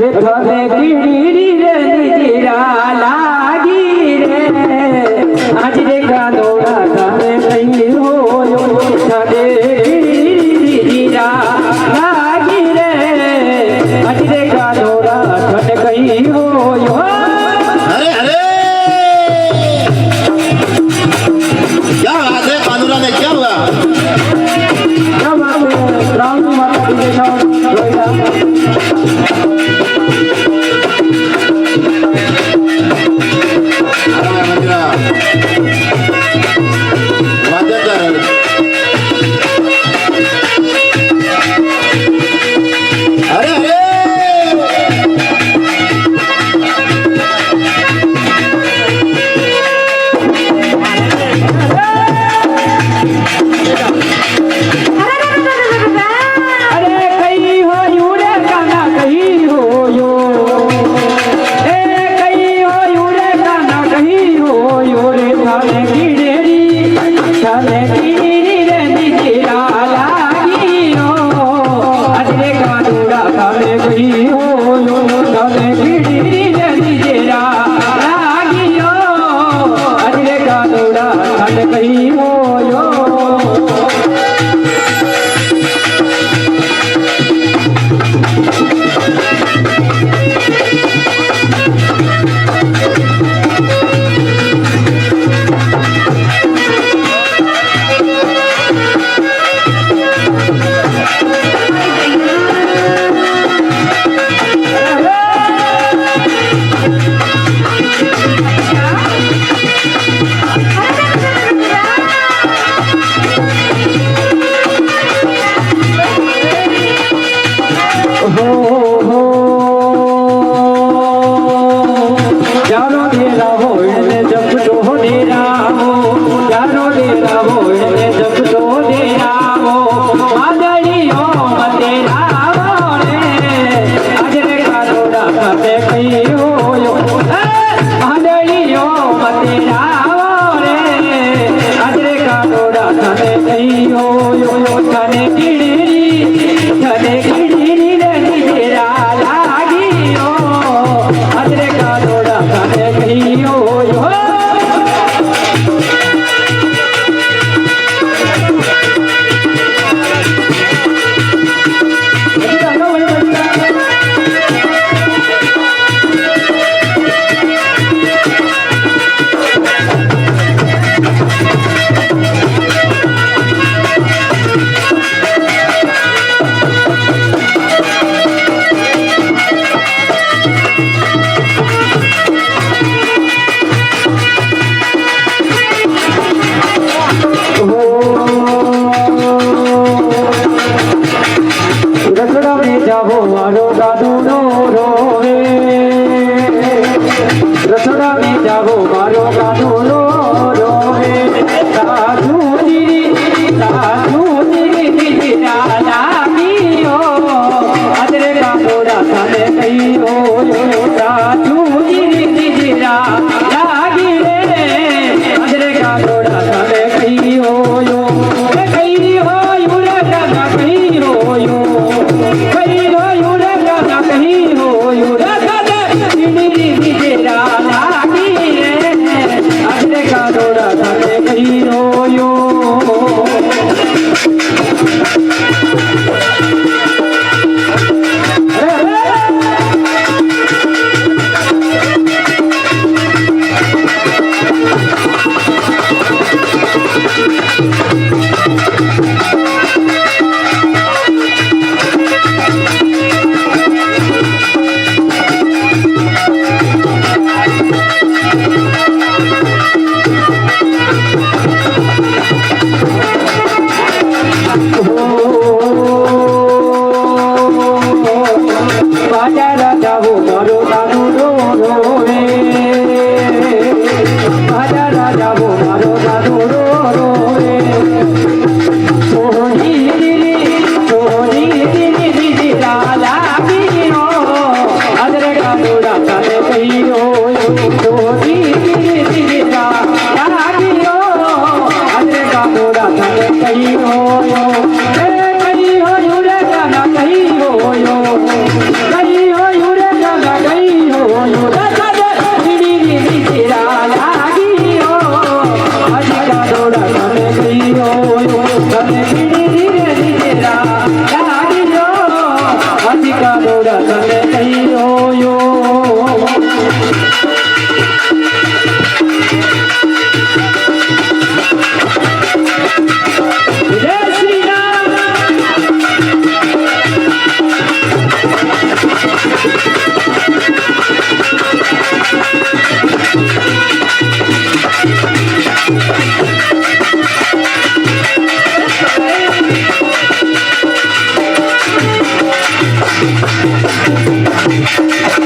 विठ्ठल ડેરા હોય ને જપતો ડેરાવો ચારો ડેરા હોય ને જપતો ડેરાવો માદરીઓ મતે રાવો રે આજે કારોડા મતે Oh, oh, oh.